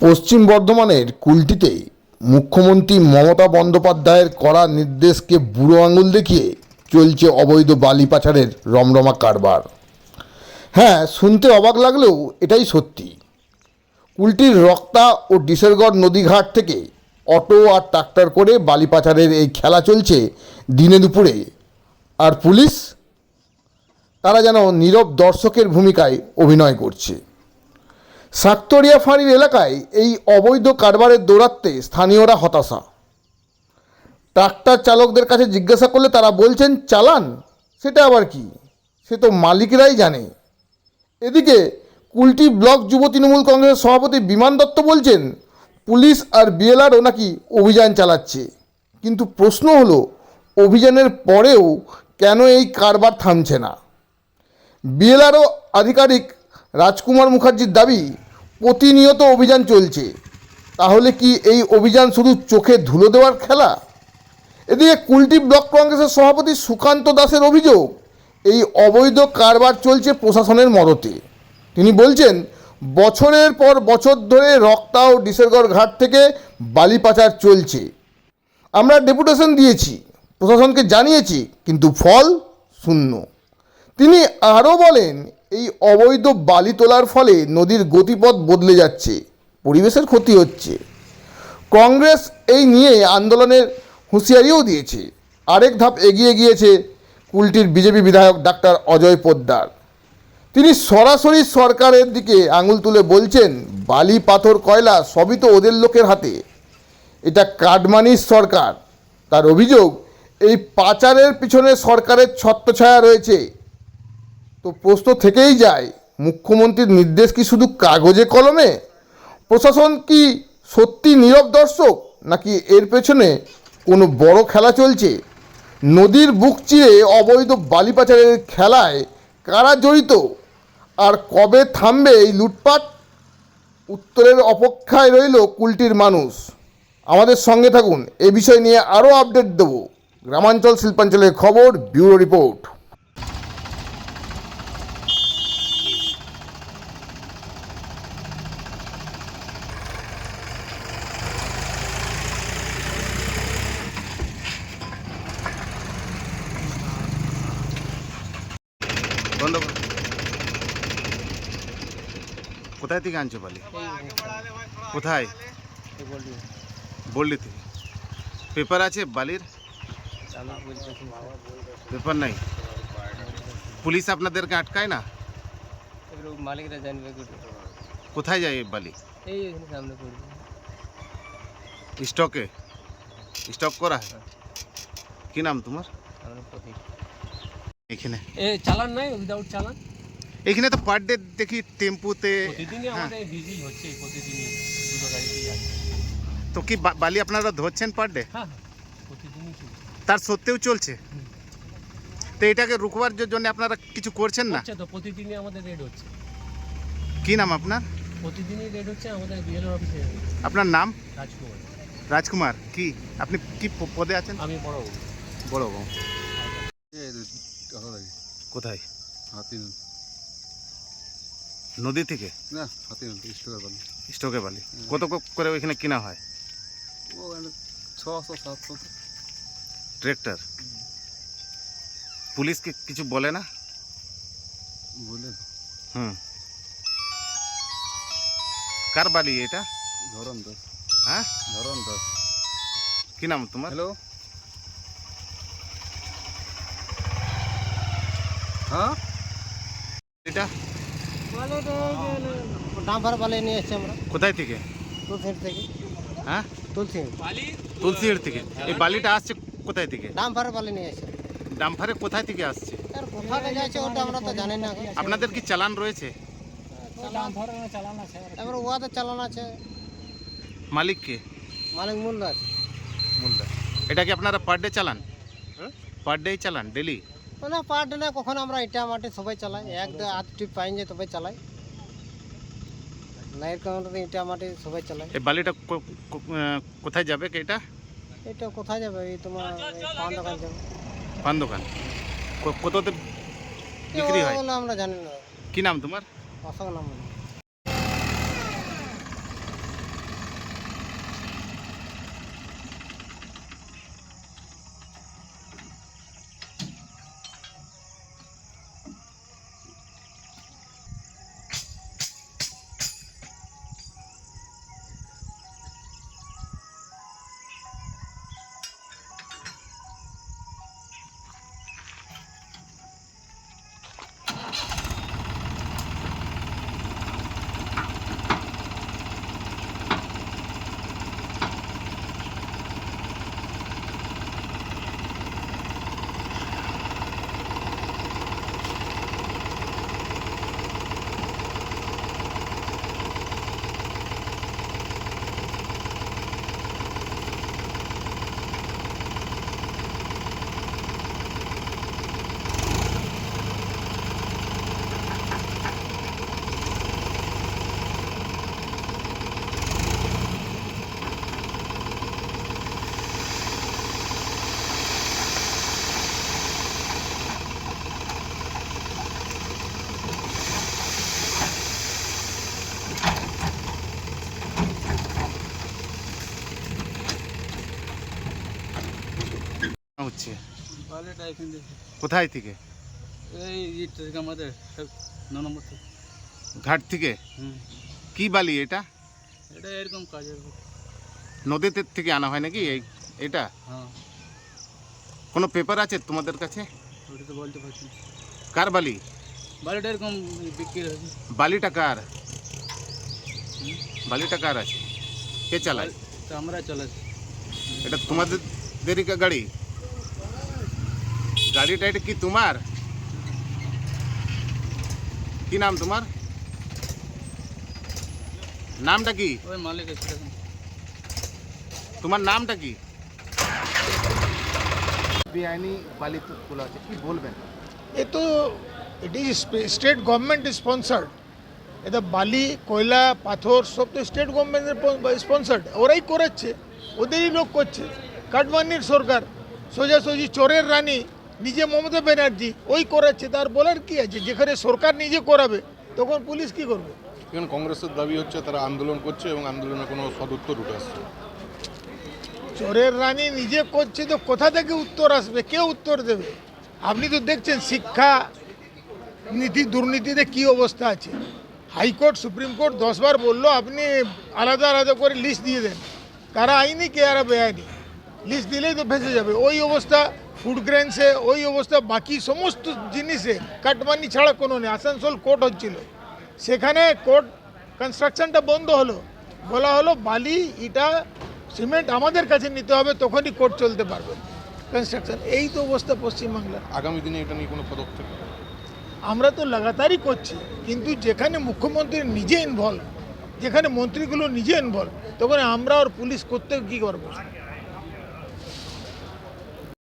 পশ্চিম বর্ধমানের কুলটিতে মুখ্যমন্ত্রী মমতা বন্দ্যোপাধ্যায়ের করা নির্দেশকে বুড়ো আঙুল দেখিয়ে চলছে অবৈধ বালি পাচারের রমরমা কারবার। হ্যাঁ শুনতে অবাক লাগলেও এটাই সত্যি। কুলটির রক্তা ও ডিসেরগড় নদীঘাট থেকে অটো আর ট্রাক্টর করে বালি পাচারের এই খেলা চলছে দিনে দুপুরে। আর পুলিশ? তারা যেন নীরব দর্শকের ভূমিকায় অভিনয় করছে। সাক্তরিয়া ফাঁড়ির এলাকায় এই অবৈধ কারবারের দৌরাত্মে স্থানীয়রা হতাশা। ট্রাক্টর চালকদের কাছে জিজ্ঞাসা করলে তারা বলছেন, চালান? সেটা আবার কি? সে তো মালিকরাই জানে। এদিকে কুলটি ব্লক যুব তৃণমূল কংগ্রেসের সভাপতি বিমান দত্ত বলছেন, পুলিশ আর বিএলআরও নাকি অভিযান চালাচ্ছে। কিন্তু প্রশ্ন হলো, অভিযানের পরেও কেন এই কারবার থামছে না? বিএলআরও আধিকারিক রাজকুমার মুখার্জির দাবি প্রতিনিয়ত অভিযান চলছে। তাহলে কি এই অভিযান শুধু চোখে ধুলো দেওয়ার খেলা? এদিকে কুলটি ব্লক কংগ্রেসের সভাপতি সুকান্ত দাসের অভিযোগ, এই অবৈধ কারবার চলছে প্রশাসনের মদতে। তিনি বলছেন, বছরের পর বছর ধরে রক্তা ও ডিসেরগড় ঘাট থেকে বালি পাচার চলছে। আমরা ডেপুটেশন দিয়েছি, প্রশাসনকে জানিয়েছি, কিন্তু ফল শূন্য। তিনি আরও বলেন এই অবৈধ বালি তোলার ফলে নদীর গতিপথ বদলে যাচ্ছে, পরিবেশের ক্ষতি হচ্ছে। কংগ্রেস এই নিয়ে আন্দোলনের হুঁশিয়ারিও দিয়েছে। আরেক ধাপ এগিয়ে গিয়েছে কুলটির বিজেপি বিধায়ক ডাক্তার অজয় পোদ্দার। তিনি সরাসরি সরকারের দিকে আঙুল তুলে বলছেন, বালি, পাথর, কয়লা সবই তো ওদের লোকের হাতে। এটা কাটমানির সরকার। তার অভিযোগ, এই পাচারের পিছনে সরকারের ছত্রছায়া রয়েছে। তো প্রশ্ন থেকেই যায়, মুখ্যমন্ত্রীর নির্দেশ কি শুধু কাগজে কলমে? প্রশাসন কি সত্যি নীরব দর্শক, নাকি এর পেছনে কোনো বড় খেলা চলছে? নদীর বুক চিরে অবৈধ বালি পাচারের খেলায় কারা জড়িত? আর কবে থামবে এই লুটপাট? উত্তরের অপেক্ষায় রইল কুলটির মানুষ। আমাদের সঙ্গে থাকুন, এ বিষয় নিয়ে আরও আপডেট দেব। গ্রামাঞ্চল শিল্পাঞ্চলের খবর, ব্যুরো রিপোর্ট। বন্ধ কর। কোথায় থেকে আনছো বালি কোথায় বললি থেকে পেপার আছে বালির পেপার নাই পুলিশ আপনাদেরকে আটকায় না এবার ও মালিকরা জানবে করে কোথায় যায় এই বালি এই এখানে সামনে পড়বে স্টকে স্টক করা হয় কি নাম তোমার আমরা প্রতীক এখানে। এ চালান নাই উইদাউট চালান? এখানে তো পার ডে দেখি টেম্পুতে প্রতিদিনই হ্যাঁ। আমাদের ভিজিট হচ্ছে প্রতিদিনই দুটো গাড়িতেই তো কি বালি আপনারা ধরছেন পার ডে হ্যাঁ হ্যাঁ, প্রতিদিনই চলছে। তার সত্ত্বেও চলছে? তো এটাকে রুকবার জন্য আপনারা কিছু করছেন না? তো প্রতিদিনই আমাদের রেড হচ্ছে। কি নাম আপনার? প্রতিদিনই রেড হচ্ছে আমাদের বিএলও অফিসে আপনার নাম? রাজকুমার। রাজকুমার। কি? আপনি কি পদে আছেন? আমি বড় বড় কোথায়? হাতি নদী থেকে? না হাতি স্টোর বালি। স্টকে বালি। কত করে ওইখানে কিনা হয়? ও ছশো সাতশো। ট্রেক্টর? পুলিশ কি কিছু বলে না? বলে হুম। কার বালি এটা? ধরন দাস হ্যাঁ? ধরন দাস কি নাম তোমার? হ্যালো? হ্যাঁ? এটা? ডাম্পার বালে নিয়ে এসছি আমরা। কোথায় থেকে? তুলসির থেকে। হ্যাঁ? তুলসি। তুলসির থেকে। এই বালিটা আসছে কোথায় থেকে? ডাম্পার বালে নিয়ে এসছি। ডাম্পারে কোথায় থেকে আসছে? যাচ্ছে ওটা আমরা তো জানি না। আপনাদের কি চালান রয়েছে? এবার চালান আছে। মালিক কে? মালিক আছে মূল্য এটা কি আপনারা পার ডে চালান? পার ডে চালান ডেলি মানে পার্ট না কখন আমরা ইটা মাটি সবাই চালাই। এক আধ টিপ পাইন যে তবে চালাই। নাইট কাউন্টারে ইটা মাটি সবাই চালাই। এই বালিটা কোথায় যাবে কি এটা? এটা কোথায় যাবে? এই তোমার পান দোকান যাবে। পান দোকান। কততে বিক্রি হয়? আমরা জানি না। কি নাম তোমার? অশোক নাম। হচ্ছে? এখান থেকে। কোথায় থেকে? এই ইট আমাদের ন নম্বর থেকে। ঘাট থেকে? হুম। কি বালি এটা? এটা এরকম কাজের নদীতে থেকে আনা হয় নাকি এই এটা? হ্যাঁ। কোনো পেপার আছে তোমাদের কাছে? ওটা তো বলতে পারছি না। কার বালি? বালিটা এরকম বিক্রি হয়েছে। বালিটা কার? বালিটা কার আছে? কে চালায়? তো আমরা চালাচ্ছি। এটা তোমাদের দেরি কা গাড়ি? গাড়িটা এটা কি তোমার? কি নাম তোমার? নামটা কি? ওই মালিক এসে তোমার নামটা কি? বেআইনি বালি তোলা আছে কি বলবেন? এ তো it is state government sponsored এটা বালি কয়লা পাথর সব তো স্টেট গভর্নমেন্টের স্পন্সার্ড ওরাই করাচ্ছে ওদেরই লোক করছে। কাটমানির সরকার সোজাসুজি চোরের রানী নিজে মমতা ব্যানার্জি ওই করাচ্ছে তার বলার কি আছে? যেখানে সরকার নিজে করাবে তখন পুলিশ কি করবে? এখানে কংগ্রেসের দাবি হচ্ছে তারা আন্দোলন করছে এবং আন্দোলনের কোনো সদুত্তর উঠে আসছে চোরের রানী নিজে করছে তো কোথা থেকে উত্তর আসবে? কে উত্তর দেবে? আপনি তো দেখছেন শিক্ষা নীতি দুর্নীতিতে কি অবস্থা আছে। হাইকোর্ট সুপ্রিম কোর্ট দশবার বলল আপনি আলাদা আলাদা করে লিস্ট দিয়ে দেন। কারা আইনি কে আর বেআইনি? লিস্ট দিলেই তো ভেসে যাবে। ওই অবস্থা ফুড গ্রেনসে ওই অবস্থা বাকি সমস্ত জিনিসে কাটমানি ছাড়া কোনো নেই আসানসোল কোর্ট হচ্ছিল সেখানে কোর্ট কনস্ট্রাকশনটা বন্ধ হলো বলা হলো বালি ইটা সিমেন্ট আমাদের কাছে নিতে হবে তখনই কোর্ট চলতে পারবে কনস্ট্রাকশন এই তো অবস্থা পশ্চিমবাংলার আগামী দিনে এটা নিয়ে কোনো পদক্ষেপ আমরা তো লাগাতারই করছি কিন্তু যেখানে মুখ্যমন্ত্রী নিজে ইনভলভ যেখানে মন্ত্রীগুলো নিজে ইনভলভ তখন আমরা আর পুলিশ করতে কী করব